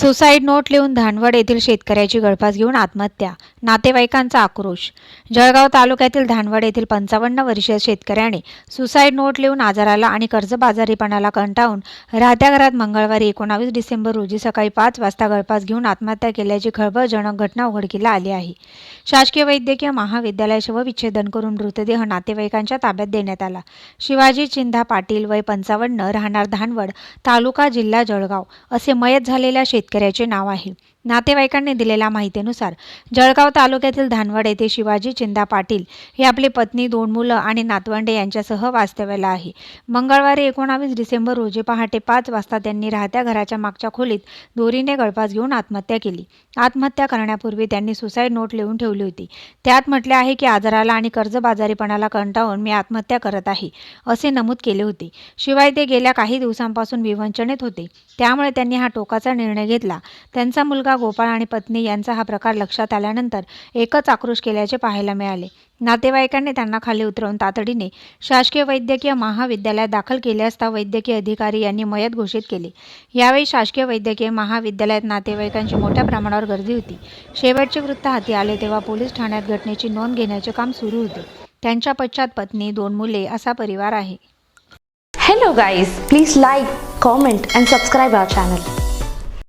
Suicide note लिहून धानवड येथील शेतकऱ्याची गळफास घेऊन आत्महत्या नातेवाईकांचा आक्रोश. जळगाव तालुक्यातील धानवड येथील पंचावन्न वर्षीय शेतकऱ्याने सुसाईड नोट लिहून आजाराला आणि कर्जबाजारीपणाला कंटाळून राहत्या घरात मंगळवारी एकोणावीस डिसेंबर रोजी सकाळी पाच वाजता गळफास घेऊन आत्महत्या केल्याची खळबळजनक घटना उघडकीला आली आहे. शासकीय वैद्यकीय महाविद्यालय शवविच्छेदन करून मृतदेह नातेवाईकांच्या ताब्यात देण्यात आला. शिवाजी चिंधा पाटील वय पंचावन्न राहणार धानवड तालुका जिल्हा जळगाव असे मयत झालेल्या शेतकऱ्याचे नाव आहे. नातेवाईकांनी दिलेल्या माहितीनुसार जळगाव तालुक्यातील धानवड येथे शिवाजी चिंदा पाटील हे आपली पत्नी दोन मुलं आणि नातवंडे यांच्यासह वास्तव्याला आहे. मंगळवारी एकोणावीस डिसेंबर रोजी पहाटे पाच वाजता त्यांनी राहत्या घराच्या मागच्या खोलीत दोरीने गळफास घेऊन आत्महत्या केली. आत्महत्या करण्यापूर्वी त्यांनी सुसाईड नोट लिहून ठेवली होती. त्यात म्हटले आहे की आजाराला आणि कर्जबाजारीपणाला कंटाळून मी आत्महत्या करत आहे असे नमूद केले होते. शिवाय ते गेल्या काही दिवसांपासून विवंचनेत होते. त्यामुळे त्यांनी हा टोकाचा निर्णय घेतला. त्यांचा मुलगा गोपाळ आणि पत्नी यांचा हा प्रकार लक्षात आल्यानंतर एकच आक्रोश केल्याचे पाहायला मिळाले. नातेवाईकांनी त्यांना खाली उतरवून तातडीने शासकीय वैद्यकीय महाविद्यालयात दाखल केले असता वैद्यकीय अधिकारी यांनी मयत घोषित केले. यावेळी शासकीय वैद्यकीय महाविद्यालयात नातेवाईकांची मोठ्या प्रमाणावर गर्दी होती. शेवटचे वृत्त हाती आले तेव्हा पोलीस ठाण्यात घटनेची नोंद घेण्याचे काम सुरू होते. त्यांच्या पश्चात पत्नी दोन मुले असा परिवार आहे. Hello guys please like comment and subscribe our channel